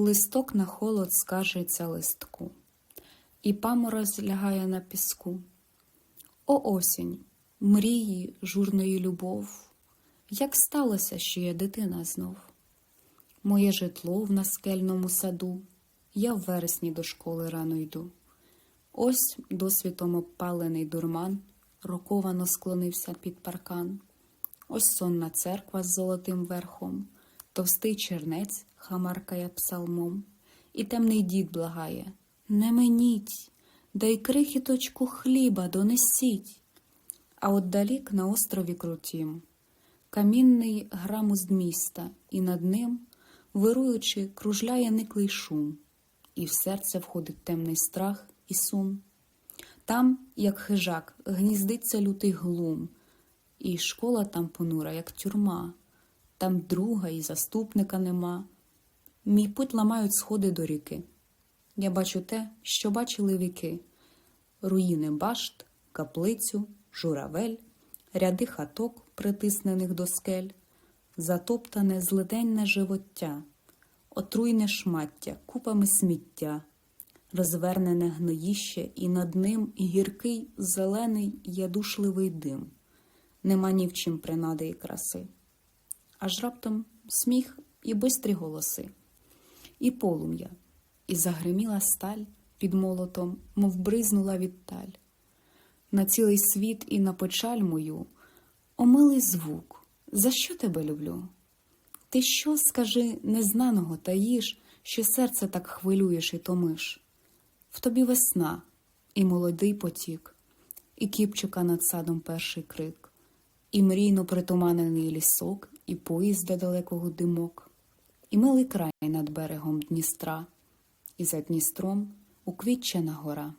Листок на холод скаржиться листку, і паморозь лягає на піску. О осінь, мрії, журної любов, як сталося, що я дитина знов. Моє житло в наскельному саду, я в вересні до школи рано йду. Ось досвітом обпалений дурман, роковано склонився під паркан. Ось сонна церква з золотим верхом, товстий чернець хамаркає псалмом, і темний дід благає Не меніть, дай крихіточку хліба донесіть. А отдалік на острові крутім, камінний грамузд міста, і над ним, вируючи, кружляє никлий шум, і в серце входить темний страх і сум. Там, як хижак, гніздиться лютий глум, і школа там понура, як тюрма, там друга і заступника нема. Мій путь ламають сходи до ріки. Я бачу те, що бачили віки: руїни башт, каплицю, журавель, ряди хаток, притиснених до скель, затоптане злиденне живоття, отруйне шмаття, купами сміття, розвернене гноїще, і над ним гіркий, зелений, ядушливий дим. Нема ні в чим принади і краси. Аж раптом сміх і бистрі голоси, і полум'я, і загриміла сталь під молотом, мов бризнула відталь. На цілий світ і на печаль мою, о милий звук, за що тебе люблю? Ти що, скажи, незнаного таїш, що серце так хвилюєш і томиш? В тобі весна, і молодий потік, і кіпчука над садом перший крик, і мрійно притуманений лісок, і поїзда далекого димок, і милий край над берегом Дністра, і за Дністром уквітчена гора.